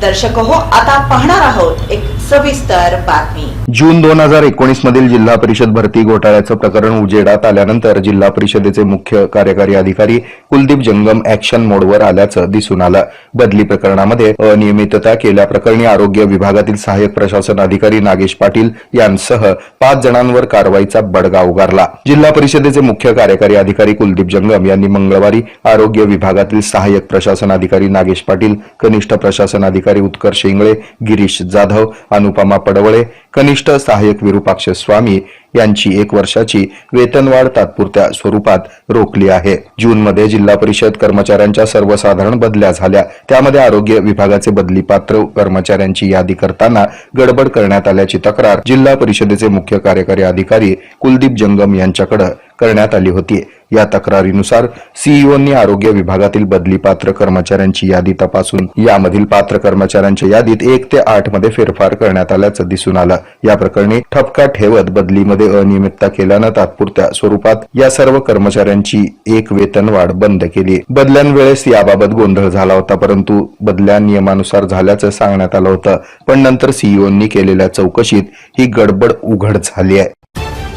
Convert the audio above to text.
दर्शक हो आता पाहणार आहोत एक सविस्तर बातमी. जून दोन हजार एकोणीस मधील जिल्हा परिषद भरती घोटाळ्याचं प्रकरण उजेडात आल्यानंतर जिल्हा परिषदेचे मुख्य कार्यकारी अधिकारी कुलदीप जंगम ऍक्शन मोडवर आल्याचं दिसून आलं. बदली प्रकरणामध्ये अनियमितता केल्याप्रकरणी आरोग्य विभागातील सहाय्यक प्रशासन अधिकारी नागेश पाटील यांसह पाच जणांवर कारवाईचा बडगा उगारला. जिल्हा परिषदेचे मुख्य कार्यकारी अधिकारी कुलदीप जंगम यांनी मंगळवारी आरोग्य विभागातील सहाय्यक प्रशासन अधिकारी नागेश पाटील कनिष्ठ प्रशासन अधिकारी उत्कर्ष इंगळे गिरीश जाधव अनुपमा पडवळे कनिष्ठ सहाय्यक विरुपाक्ष स्वामी यांची एक वर्षाची वेतनवाढ तात्पुरत्या स्वरूपात रोखली आहे. जूनमध्ये जिल्हा परिषद कर्मचाऱ्यांच्या सर्वसाधारण बदल्या झाल्या. त्यामध्ये आरोग्य विभागाचे बदली पात्र कर्मचाऱ्यांची यादी करताना गडबड करण्यात आल्याची तक्रार जिल्हा परिषदेचे मुख्य कार्यकारी अधिकारी कुलदीप जंगम यांच्याकडे करण्यात आली होती. या तक्रारीनुसार सीईओनी आरोग्य विभागातील बदली पात्र कर्मचाऱ्यांची यादी तपासून यामधील पात्र कर्मचाऱ्यांच्या यादीत एक ते आठमध्ये फेरफार करण्यात आल्याचं दिसून आलं. या प्रकरणी ठपका ठेवत बदलीमध्ये अनियमितता केल्यानं तात्पुरत्या स्वरूपात या सर्व कर्मचाऱ्यांची एक वेतनवाढ बंद केली. बदल्यांवेळेस याबाबत गोंधळ झाला होता परंतु बदल्या नियमानुसार झाल्याचं सांगण्यात आलं होतं. पण नंतर सीईओंनी केलेल्या चौकशीत ही गडबड उघड झाली आहे.